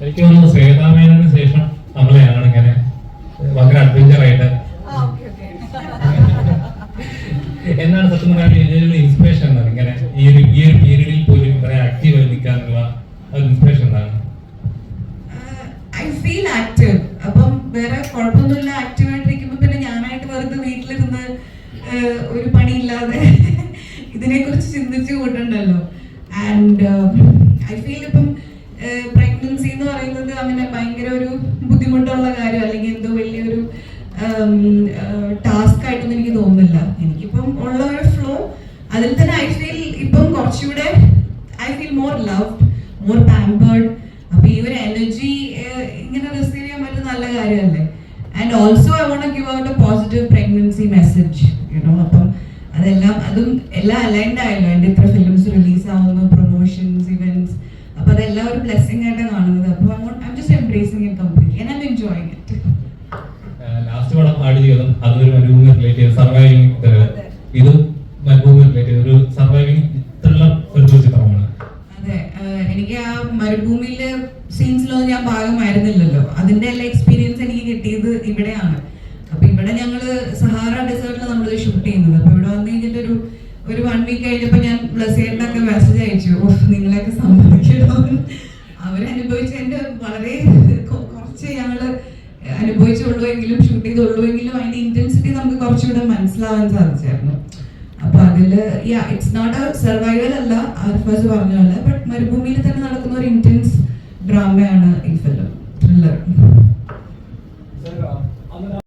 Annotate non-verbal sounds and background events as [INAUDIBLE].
എനിക്ക് തോന്നുന്നു ശ്വേതാമേനന് ശേഷം നമ്മളെയാണ് ഇങ്ങനെ ഭയങ്കര അഡ്വഞ്ചർ ആയിട്ട്. എന്നാണ് സത്യം പറയാൻ ഇൻസ്പിറേഷൻ എന്നാണ് ഇങ്ങനെ ഈ ഒരു ഈ ഒരു പീരീഡിൽ പോലും ഇങ്ങനെ ആക്റ്റീവായി നിൽക്കാനുള്ള ഇൻസ്പിറേഷൻ എന്താണ്? ഐ ഫീൽ ആക്റ്റീവ് അപ്പം വേറെ കുഴപ്പമൊന്നുമില്ല. ആക്റ്റീവ് ആയിട്ടിരിക്കുമ്പോൾ പിന്നെ ഞാനായിട്ട് വെറുതെ വീട്ടിലിരുന്ന് ഒരു പണിയില്ലാതെ [LAUGHS] ഇതിനെ കുറിച്ച് ചിന്തിച്ചു കൂട്ടുണ്ടല്ലോ. ആൻഡ് ഐ ഫീൽ ഇപ്പം പ്രഗ്നൻസി എന്ന് പറയുന്നത് അങ്ങനെ ഭയങ്കര ഒരു ബുദ്ധിമുട്ടുള്ള കാര്യം അല്ലെങ്കിൽ എന്തോ വലിയൊരു ടാസ്ക് ആയിട്ടൊന്നും എനിക്ക് തോന്നുന്നില്ല. എനിക്കിപ്പം ഉള്ള ഒരു ഫ്ലോ അതിൽ തന്നെ ഐ ഫീൽ ഇപ്പം കുറച്ചുകൂടെ I feel more loved more pampered അപ്പൊ ഈ ഒരു എനർജി ഇങ്ങനെ റിസീവ് ചെയ്യാൻ പറ്റുന്ന നല്ല കാര്യമല്ലേ? And also I want give out a positive pregnancy message അപ്പം അതെല്ലാം അതും എല്ലാം അലൈൻഡ് ആയല്ലോ. എന്റെ ഇത്ര ഫിലിംസ് റിലീസ് ആവുന്നു. അതെല്ലാം ഒരു ബ്ലെസ്സിങ് ആയിട്ടാണ് കാണുന്നത്. അപ്പോൾ I just embracing it completely and I enjoying it last പടം പാടി ചെയ്തതും അതൊരു മരുഭൂമി റിലേറ്റ് ചെയ്ത് സർവൈവിങ് ഇത് മരുഭൂമി റിലേറ്റ് ചെയ്ത് ഒരു സർവൈവിങ് ത്രില്ലർ ഒരു ചിത്രമാണ് അതെ എനിക്ക് ആ മരുഭൂമിയിലെ സീൻസിലൊന്നും ഞാൻ ഭാഗമായിരുന്നില്ലല്ലോ അതിന്റെ എല്ലാ എക്സ്പീരിയൻസ് എനിക്ക് കിട്ടിയത് ഇവിടെയാണ്. അപ്പൊ ഇവിടെ ഞങ്ങൾ സഹാറ ഡെസേർട്ടിൽ നമ്മൾ ഷൂട്ട് ചെയ്യുന്നത്. അപ്പൊ ഇവിടെ വന്നു കഴിഞ്ഞിട്ട് ഒരു ഒരു വൺ വീക്ക് കഴിഞ്ഞപ്പോ ബ്ലസേട്ടൊക്കെ മെസ്സേജ് അയച്ചു. നിങ്ങളെയൊക്കെ സമ്മതിക്കണോ? അവരനുഭവിച്ചതിന്റെ വളരെ കൊ- കുറച്ച് ഞങ്ങൾ അനുഭവിച്ചുള്ളൂ എങ്കിലും ഷൂട്ട് ചെയ്തുള്ളൂ എങ്കിലും അതിന്റെ ഇന്റൻസിറ്റി നമുക്ക് കുറച്ചുകൂടെ മനസ്സിലാവാൻ സാധിച്ചായിരുന്നു. അപ്പൊ അതിൽ ഇറ്റ്സ് നോട്ട് എ സർവൈവൽ അല്ല ആർഫാസ് പറഞ്ഞ പോലെ ബട്ട് മരുഭൂമിയിൽ തന്നെ നടക്കുന്ന ഒരു ഇന്റൻസ് ഡ്രാമയാണ്